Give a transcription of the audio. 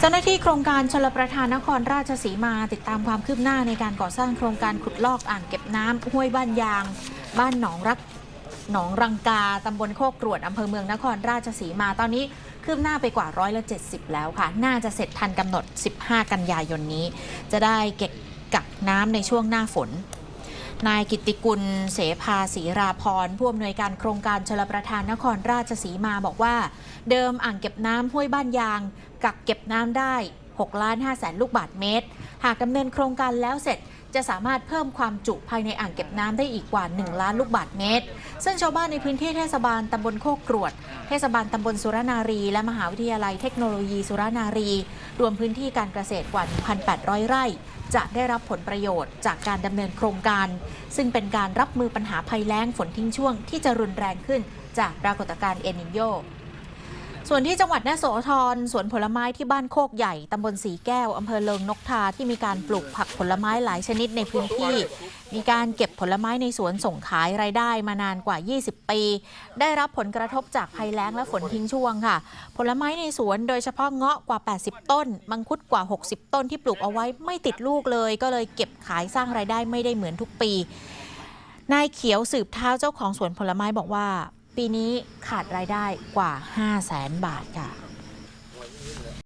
เจ้าหน้าที่โครงการชลประทานนครราชสีมาติดตามความคืบหน้าในการก่อสร้างโครงการขุดลอกอ่างเก็บน้ำห้วยบ้านยาง บ้านหนองรักหนองรังกาตำบลโคกกรวดอำเภอเมืองนครราชสีมาตอนนี้คืบหน้าไปกว่าร้อยละ70 แล้วค่ะ น่าจะเสร็จทันกำหนด 15 กันยายนนี้ จะได้เก็บกักน้ำในช่วงหน้าฝน นายกิติกุล เสภาศรีราพรผู้อำนวยการโครงการชลประทานนครราชสีมาบอกว่า เดิมอ่างเก็บน้ำห้วยบ้านยาง กักเก็บน้ำได้6ล้าน5แสนลูกบาทเมตร หากดำเนินโครงการแล้วเสร็จจะสามารถเพิ่มความจุภายในอ่างเก็บน้ำได้อีกกว่า 1 ล้านลูกบาทเมตร ซึ่งชาวบ้านในพื้นที่เทศบาลตำบลโคกกรวด เทศบาลตำบลสุรนารี และมหาวิทยาลัยเทคโนโลยีสุรนารี รวมพื้นที่การเกษตรกว่า 1,800 ไร่ จะได้รับผลประโยชน์จากการดำเนินโครงการ ซึ่งเป็นการรับมือปัญหาภัยแล้งฝนทิ้งช่วงที่จะรุนแรงขึ้นจากปรากฏการณ์เอนิโย ส่วนที่จังหวัดแม่โสธรสวนผลไม้ที่บ้านโคกใหญ่ตำบลสีแก้วอำเภอเลิงนกทาที่มีการปลูกผักผลไม้หลายชนิดในพื้นที่ มีการเก็บผลไม้ในสวนส่งขายรายได้มานานกว่า 20 ปี ได้รับผลกระทบจากภัยแล้งและฝนทิ้งช่วงค่ะ ผลไม้ในสวนโดยเฉพาะเงาะกว่า 80 ต้น มังคุดกว่า 60 ต้นที่ปลูกเอาไว้ไม่ติดลูกเลย ก็เลยเก็บขายสร้างรายได้ไม่ได้เหมือนทุกปีนายเขียวสืบเท้าเจ้าของสวนผลไม้บอกว่า ปีนี้ขาดรายได้กว่า 5 0 0แสนบาทค่ะ